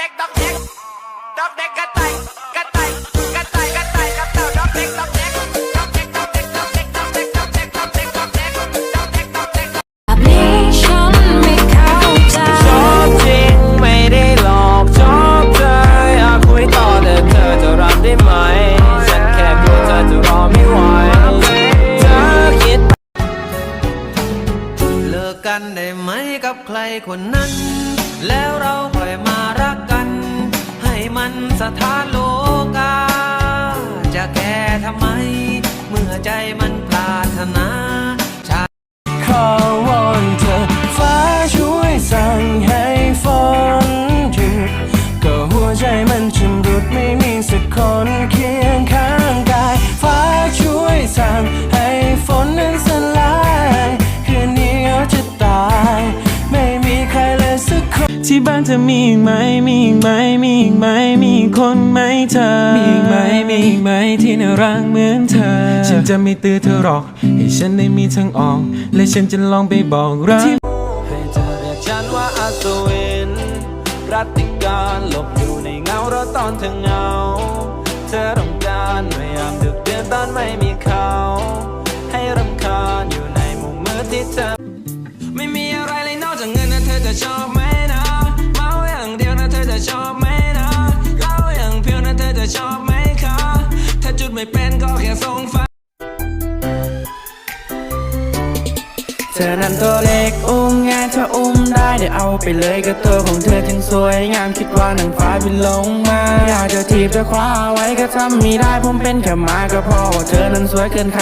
เด็กดอกเด็กดอกเด็กกระต่ายกระต่ายกระต่ายกระต่ายกระเต่าดอกเด็กดอกเด็กดอกเด็กดอกเด็กดอกเด็กดอกเด็กดอกเด็กดอกเด็กดอกเด็กดอกเด็กดอกเด็กดอกเด็กแบบนี้ฉันไม่เข้าใจชอบจริงไม่ได้หลอกชอบเธออยากคุยต่อแต่เธอจะรับได้ไหมฉันแค่กลัวเธอจะรอไม่ไหวเธอคิดเลิกกันได้ไหมกับใครคนนั้นแล้วเราค่อยมารักกันให้ มันสถานโลกา จะแก้ทำไม เมื่อใจมันปรารถนาขอวอนเธอฟ้าช่วยสั่งให้ฝนหยุดก็หัวใจมันชำรุดไม่มีสักคนเคียงข้างกาย ฟ้าช่วยสั่งให้ ที่บ้านเธอมีอีกไหมมีอีกไหมมีอีกไหมมีอีกคนไหมเธอ มีอีกไหมมีอีกไหมที่น่ารักเหมือนเธอ ฉันจะไม่ตื้อเธอหรอก ให้ฉันได้มีทางออก และฉันจะลองไปบอกรักให้เธอเรียกฉันว่าอัศวินรัตติการหลบอยู่ในเงาเราตอนเธอเหงา เธอรำการพยายามดึกเดือนตอนไม่มีเขา ไม่เป็นก็แค่ทรงฟ้าเธอนั้นตัวเล็กอุ้มงานเธออุ้มได้เดี๋ยวเอาไปเลยก็ตัวของเธอจึงสวยงามคิดว่านางฟ้าบินลงมาอยากจะทีบจะคว้าไว้ก็ทำไม่ได้ผมเป็นแค่หมาก็เพราะว่าเธอนั้นสวยเกินใคร